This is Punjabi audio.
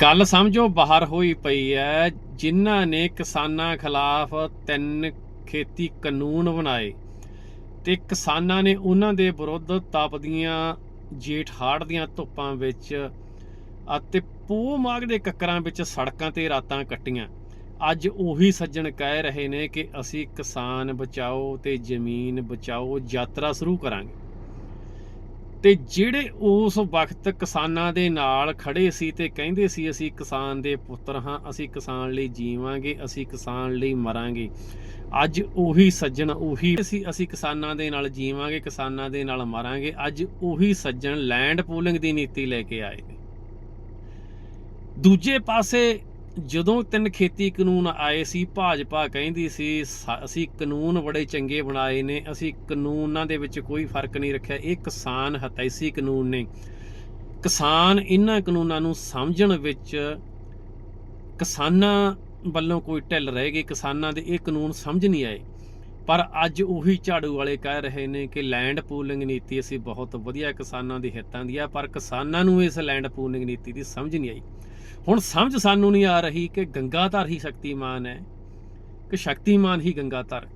ਗੱਲ ਸਮਝੋ, ਬਾਹਰ ਹੋਈ ਪਈ ਹੈ ਜਿਨ੍ਹਾਂ ਨੇ ਕਿਸਾਨਾਂ ਖਿਲਾਫ ਤਿੰਨ ਖੇਤੀ ਕਾਨੂੰਨ ਬਣਾਏ ਤੇ ਕਿਸਾਨਾਂ ਨੇ ਉਹਨਾਂ ਦੇ ਵਿਰੁੱਧ ਤਪਦੀਆਂ, ਜੇਠ ਹਾੜ ਦੀਆਂ ਧੁੱਪਾਂ ਵਿੱਚ ਅਤੇ ਪੋਹ ਮਾਗ ਦੇ ਕੱਕਰਾਂ ਵਿੱਚ ਸੜਕਾਂ ਤੇ ਰਾਤਾਂ ਕੱਟੀਆਂ। ਅੱਜ ਉਹੀ ਸੱਜਣ ਕਹਿ ਰਹੇ ਨੇ ਕਿ ਅਸੀਂ ਕਿਸਾਨ ਬਚਾਓ ਤੇ ਜ਼ਮੀਨ ਬਚਾਓ ਯਾਤਰਾ ਸ਼ੁਰੂ ਕਰਾਂਗੇ। ਤੇ ਜਿਹੜੇ ਉਸ ਵਕਤ ਕਿਸਾਨਾਂ ਦੇ ਨਾਲ ਖੜੇ ਸੀ ਤੇ ਕਹਿੰਦੇ ਸੀ, ਅਸੀਂ ਕਿਸਾਨ ਦੇ ਪੁੱਤਰ ਹਾਂ, ਅਸੀਂ ਕਿਸਾਨ ਲਈ ਜੀਵਾਂਗੇ, ਅਸੀਂ ਕਿਸਾਨ ਲਈ ਮਰਾਂਗੇ। ਅੱਜ ਉਹੀ ਸੱਜਣ, ਉਹੀ ਅਸੀਂ ਅਸੀਂ ਕਿਸਾਨਾਂ ਦੇ ਨਾਲ ਜੀਵਾਂਗੇ, ਕਿਸਾਨਾਂ ਦੇ ਨਾਲ ਮਰਾਂਗੇ। ਅੱਜ ਉਹੀ ਸੱਜਣ ਲੈਂਡ ਪੂਲਿੰਗ ਦੀ ਨੀਤੀ ਲੈ ਕੇ ਆਏ ਦੂਜੇ ਪਾਸੇ ਜਦੋਂ ਤਿੰਨ ਖੇਤੀ ਕਾਨੂੰਨ ਆਏ ਸੀ, ਭਾਜਪਾ ਕਹਿੰਦੀ ਸੀ, ਸ- ਅਸੀਂ ਕਾਨੂੰਨ ਬੜੇ ਚੰਗੇ ਬਣਾਏ ਨੇ, ਅਸੀਂ ਕਾਨੂੰਨਾਂ ਦੇ ਵਿੱਚ ਕੋਈ ਫ਼ਰਕ ਨਹੀਂ ਰੱਖਿਆ। ਇਹ ਕਿਸਾਨ ਹਤੈਸੀ ਕਾਨੂੰਨ ਨੇ। ਕਿਸਾਨ ਇਹਨਾਂ ਕਾਨੂੰਨਾਂ ਨੂੰ ਸਮਝਣ ਵਿੱਚ ਕਿਸਾਨਾਂ ਵੱਲੋਂ ਕੋਈ ਢਿੱਲ ਰਹਿ ਗਈ, ਕਿਸਾਨਾਂ ਦੇ ਇਹ ਕਾਨੂੰਨ ਸਮਝ ਨਹੀਂ ਆਏ। ਪਰ ਅੱਜ ਉਹੀ ਝਾੜੂ ਵਾਲੇ ਕਹਿ ਰਹੇ ਨੇ ਕਿ ਲੈਂਡ ਪੂਲਿੰਗ ਨੀਤੀ ਅਸੀਂ ਬਹੁਤ ਵਧੀਆ ਕਿਸਾਨਾਂ ਦੇ ਹਿੱਤਾਂ ਦੀ ਆ, ਪਰ ਕਿਸਾਨਾਂ ਨੂੰ ਇਸ ਲੈਂਡ ਪੂਲਿੰਗ ਨੀਤੀ ਦੀ ਸਮਝ ਨਹੀਂ ਆਈ। ਹੁਣ ਸਮਝ ਸਾਨੂੰ ਨਹੀਂ ਆ ਰਹੀ ਕਿ ਗੰਗਾਧਰ ਹੀ ਸ਼ਕਤੀਮਾਨ ਹੈ, ਕਿ ਸ਼ਕਤੀਮਾਨ ਹੀ ਗੰਗਾਧਰ।